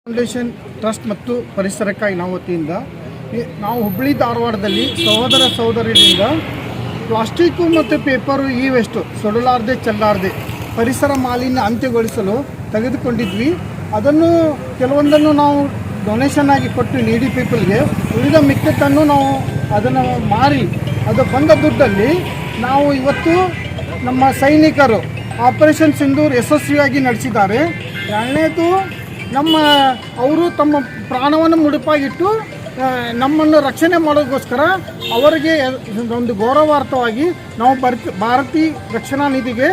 Foundation trust ಮತ್ತು ಪರಿಸರಕ್ಕಾಗಿ ನಾವು ವತಿಯಿಂದ ನಾವು ಹುಬ್ಬಳ್ಳಿ ಧಾರವಾಡದಲ್ಲಿ ಸಹೋದರ ಸಹೋದರಿಯಿಂದ ಪ್ಲಾಸ್ಟಿಕ್ಕು ಮತ್ತು ಪೇಪರು ಈ ವೇಸ್ಟು ಸುಡಲಾರದೆ ಚೆಲ್ಲಾರದೆ ಪರಿಸರ ಮಾಲಿನ್ಯ ಅಂತ್ಯಗೊಳಿಸಲು ತೆಗೆದುಕೊಂಡಿದ್ವಿ. ಅದನ್ನು ಕೆಲವೊಂದನ್ನು ನಾವು ಡೊನೇಷನ್ ಆಗಿ ಕೊಟ್ಟು ನೀಡಿ ಪೀಪಲ್ಗೆ ಉಳಿದ ಮಿಕ್ಕತ್ತನ್ನು ನಾವು ಅದನ್ನು ಮಾರಿ, ಅದು ಬಂದ ದುಡ್ಡಲ್ಲಿ ನಾವು ಇವತ್ತು ನಮ್ಮ ಸೈನಿಕರು ಆಪರೇಷನ್ ಸಿಂಧೂರ್ ಯಶಸ್ವಿಯಾಗಿ ನಡೆಸಿದ್ದಾರೆ. ಎರಡನೇದು ನಮ್ಮ, ಅವರು ತಮ್ಮ ಪ್ರಾಣವನ್ನು ಮುಡುಪಾಗಿಟ್ಟು ನಮ್ಮನ್ನು ರಕ್ಷಣೆ ಮಾಡೋದಕ್ಕೋಸ್ಕರ ಅವರಿಗೆ ಒಂದು ಗೌರವಾರ್ಥವಾಗಿ ನಾವು ಭಾರತ ಭಾರತೀಯ ರಕ್ಷಣಾ ನಿಧಿಗೆ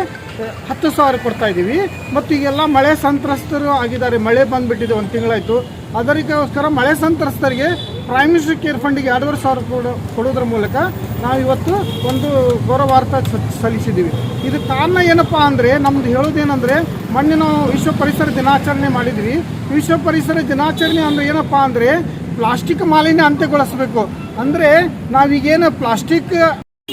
ಹತ್ತು ಸಾವಿರ ಕೊಡ್ತಾ ಇದ್ದೀವಿ. ಮತ್ತು ಈಗೆಲ್ಲ ಮಳೆ ಸಂತ್ರಸ್ತರು ಆಗಿದ್ದಾರೆ. ಮಳೆ ಬಂದುಬಿಟ್ಟಿದೆ ಒಂದು ತಿಂಗಳಾಯಿತು. ಅದಕ್ಕೋಸ್ಕರ ಮಳೆ ಸಂತ್ರಸ್ತರಿಗೆ ಪ್ರೈಮ್ ಮಿನಿಸ್ಟರ್ ಕೇರ್ ಫಂಡಿಗೆ ಎರಡೂವರೆ ಸಾವಿರ ಕೊಡೋ, ಕೊಡೋದ್ರ ಮೂಲಕ ನಾವು ಇವತ್ತು ಒಂದು ಗೌರವಾರ್ಥ ಸಲ್ಲಿಸಿದ್ದೀವಿ. ಇದು ಕಾರಣ ಏನಪ್ಪ ಅಂದರೆ, ನಮ್ದು ಹೇಳೋದೇನೆಂದರೆ ಮಣ್ಣಿನ ವಿಶ್ವ ಪರಿಸರ ದಿನಾಚರಣೆ ಮಾಡಿದ್ವಿ. ವಿಶ್ವ ಪರಿಸರ ದಿನಾಚರಣೆ ಅಂದರೆ ಏನಪ್ಪ ಅಂದರೆ ಪ್ಲಾಸ್ಟಿಕ್ ಮಾಲಿನ್ಯ ಅಂತ್ಯಗೊಳಿಸಬೇಕು. ಅಂದರೆ ನಾವೀಗೇನು ಪ್ಲಾಸ್ಟಿಕ್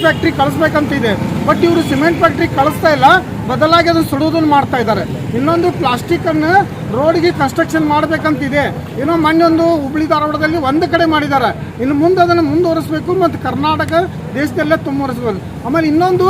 ಫ್ಯಾಕ್ಟ್ರಿ ಕಳಿಸ್ಬೇಕಂತಿದೆ. ಬಟ್ ಇವರು ಸಿಮೆಂಟ್ ಫ್ಯಾಕ್ಟ್ರಿ ಕಳಿಸ್ತಾ ಇಲ್ಲ. ಬದಲಾಗಿ ಅದನ್ನು ಸುಡುವುದನ್ನು ಮಾಡ್ತಾ ಇದ್ದಾರೆ. ಇನ್ನೊಂದು ಪ್ಲಾಸ್ಟಿಕ್ ಅನ್ನು ರೋಡ್ಗೆ ಕನ್ಸ್ಟ್ರಕ್ಷನ್ ಮಾಡಬೇಕಂತಿದೆ. ಏನೋ ಮಣ್ಣೊಂದು ಹುಬ್ಳಿ ಧಾರವಾಡದಲ್ಲಿ ಒಂದು ಕಡೆ ಮಾಡಿದ್ದಾರೆ. ಇನ್ನು ಮುಂದೆ ಅದನ್ನು ಮುಂದುವರಿಸಬೇಕು ಮತ್ತು ಕರ್ನಾಟಕ ದೇಶದಲ್ಲೇ ಮುಂದುವರಿಸಬೇಕು ಆಮೇಲೆ ಇನ್ನೊಂದು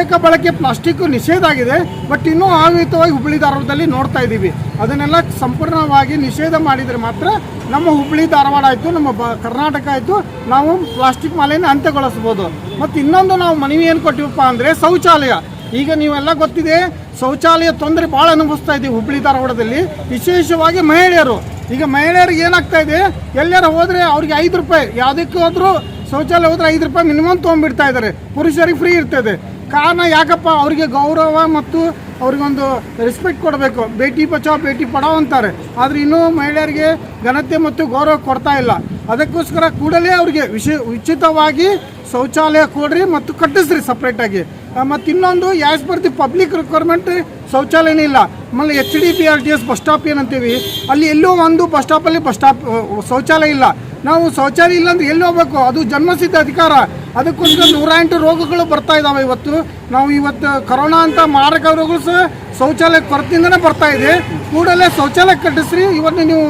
ಏಕ ಬಳಕೆ ಪ್ಲಾಸ್ಟಿಕ್ ನಿಷೇಧ ಆಗಿದೆ. ಬಟ್ ಇನ್ನೂ ಆವಿತವಾಗಿ ಹುಬ್ಳಿ ಧಾರವಾಡದಲ್ಲಿ ನೋಡ್ತಾ ಇದ್ದೀವಿ. ಅದನ್ನೆಲ್ಲ ಸಂಪೂರ್ಣವಾಗಿ ನಿಷೇಧ ಮಾಡಿದರೆ ಮಾತ್ರ ನಮ್ಮ ಹುಬ್ಳಿ ಧಾರವಾಡ ಆಯಿತು, ನಮ್ಮ ಬ ಕರ್ನಾಟಕ ಆಯಿತು, ನಾವು ಪ್ಲಾಸ್ಟಿಕ್ ಮಾಲೆಯನ್ನು ಅಂತ್ಯಗೊಳಿಸ್ಬೋದು. ಮತ್ತು ಇನ್ನೊಂದು ನಾವು ಮನವಿ ಏನು ಕೊಟ್ಟಿವಪ್ಪ ಅಂದರೆ ಶೌಚಾಲಯ. ಈಗ ನೀವೆಲ್ಲ ಗೊತ್ತಿದೆ, ಶೌಚಾಲಯ ತೊಂದರೆ ಭಾಳ ಅನುಭವಿಸ್ತಾ ಇದ್ದೀವಿ ಹುಬ್ಬಳ್ಳಿ ಧಾರವಾಡದಲ್ಲಿ. ವಿಶೇಷವಾಗಿ ಮಹಿಳೆಯರು. ಈಗ ಮಹಿಳೆಯರಿಗೆ ಏನಾಗ್ತಾ ಇದೆ ಎಲ್ಲರ ಹೋದರೆ ಅವ್ರಿಗೆ ಐದು ರೂಪಾಯಿ, ಯಾವುದಕ್ಕೆ ಹೋದರೂ ಶೌಚಾಲಯ ಹೋದರೆ ಐದು ರೂಪಾಯಿ ಮಿನಿಮಮ್ ತೊಗೊಂಡ್ಬಿಡ್ತಾ ಇದ್ದಾರೆ ಪುರುಷರಿಗೆ ಫ್ರೀ ಇರ್ತದೆ. ಕಾರಣ ಯಾಕಪ್ಪ? ಅವರಿಗೆ ಗೌರವ ಮತ್ತು ಅವ್ರಿಗೊಂದು ರೆಸ್ಪೆಕ್ಟ್ ಕೊಡಬೇಕು. ಭೇಟಿ ಬಚಾವ್, ಬೇಟಿ ಪಡಾವ್ ಅಂತಾರೆ. ಆದರೆ ಇನ್ನೂ ಮಹಿಳೆಯರಿಗೆ ಘನತೆ ಮತ್ತು ಗೌರವ ಕೊಡ್ತಾ ಇಲ್ಲ. ಅದಕ್ಕೋಸ್ಕರ ಕೂಡಲೇ ಅವರಿಗೆ ವಿಶ, ಉಚಿತವಾಗಿ ಶೌಚಾಲಯ ಕೊಡ್ರಿ ಮತ್ತು ಕಟ್ಟಿಸ್ರಿ ಸಪ್ರೇಟಾಗಿ ಮತ್ತು ಇನ್ನೊಂದು as per the public requirement ಶೌಚಾಲಯನೇ ಇಲ್ಲ. ಆಮೇಲೆ H D P R T S bus stop ಏನಂತೀವಿ? ಅಲ್ಲಿ ಎಲ್ಲೋ ಒಂದು ಬಸ್ ಸ್ಟಾಪಲ್ಲಿ ಬಸ್ ಸ್ಟಾಪ್ ಶೌಚಾಲಯ ಇಲ್ಲ. ನಾವು ಶೌಚಾಲಯ ಇಲ್ಲ ಅಂದ್ರೆ ಎಲ್ಲಿ ಹೋಗ್ಬೇಕು? ಅದು ಜನ್ಮಸಿದ್ಧ ಅಧಿಕಾರ. ಅದಕ್ಕೋಸ್ಕರ ನೂರ ಎಂಟು ರೋಗಗಳು ಬರ್ತಾ ಇದ್ದಾವೆ ಇವತ್ತು. ನಾವು ಇವತ್ತು ಕರೋನಾ ಅಂತ ಮಾರಕ ರೋಗಗಳು ಸಹ ಶೌಚಾಲಯ ಕೊರತೆಯಿಂದನೇ ಬರ್ತಾ ಇದೆ. ಕೂಡಲೇ ಶೌಚಾಲಯ ಕಟ್ಟಿಸ್ರಿ. ಇವತ್ತು ನೀವು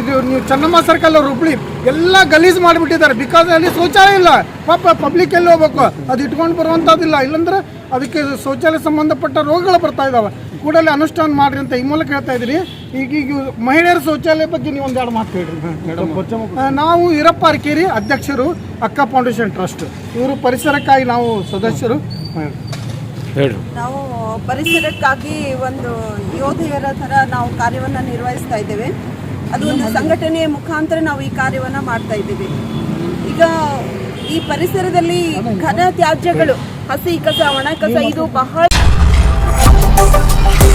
ಇದು ನೀವು ಚೆನ್ನಮ್ಮ ಸರ್ಕಲ್ ಅವ್ರು ಹುಬ್ಳಿ, ಎಲ್ಲ ಗಲೀಜು ಮಾಡಿಬಿಟ್ಟಿದ್ದಾರೆ. ಬಿಕಾಸ್ ಅಲ್ಲಿ ಶೌಚಾಲಯ ಇಲ್ಲ. ಪಾಪ ಪಬ್ಲಿಕ್ ಎಲ್ಲಿ ಹೋಗ್ಬೇಕು? ಅದು ಇಟ್ಕೊಂಡು ಬರುವಂಥದ್ದಿಲ್ಲ. ಇಲ್ಲಾಂದ್ರೆ ಅದಕ್ಕೆ ಶೌಚಾಲಯ ಸಂಬಂಧಪಟ್ಟ ರೋಗಗಳು ಬರ್ತಾ ಇದ್ದಾವೆ ಕೂಡಲೇ ಅನುಷ್ಠಾನ ಮಾಡ್ರಿ ಅಂತ ಈ ಮೂಲಕ ಹೇಳ್ತಾ ಇದ್ದೀರಿ ಈಗ ಈಗ ಮಹಿಳೆಯರ ಶೌಚಾಲಯ ಬಗ್ಗೆ ನೀವು ಒಂದೆರಡು ಮಾತು ಹೇಳ್ರಿ. ನಾವು ಈರಪ್ಪ ಅರ್ಕೇರಿ ಅಧ್ಯಕ್ಷರು ಅಕ್ಕ ಫೌಂಡೇಶನ್ ಟ್ರಸ್ಟ್. ಇವರು ಪರಿಸರಕ್ಕಾಗಿ ನಾವು ಸದಸ್ಯರು. ಹೇಳ್ರಿ. ನಾವು ಪರಿಸರಕ್ಕಾಗಿ ಒಂದು ಯೋಧೆಯರ ಥರ ನಾವು ಕಾರ್ಯವನ್ನು ನಿರ್ವಹಿಸ್ತಾ ಇದ್ದೇವೆ. ಅದು ಒಂದು ಸಂಘಟನೆಯ ಮುಖಾಂತರ ನಾವು ಈ ಕಾರ್ಯವನ್ನು ಮಾಡ್ತಾ ಇದ್ದೀವಿ. ಈಗ ಈ ಪರಿಸರದಲ್ಲಿ ಘನ ತ್ಯಾಜ್ಯಗಳು ಹಸಿ ಕಸ ಒಣ ಕಸ ಇದು ಬಹಳ Thank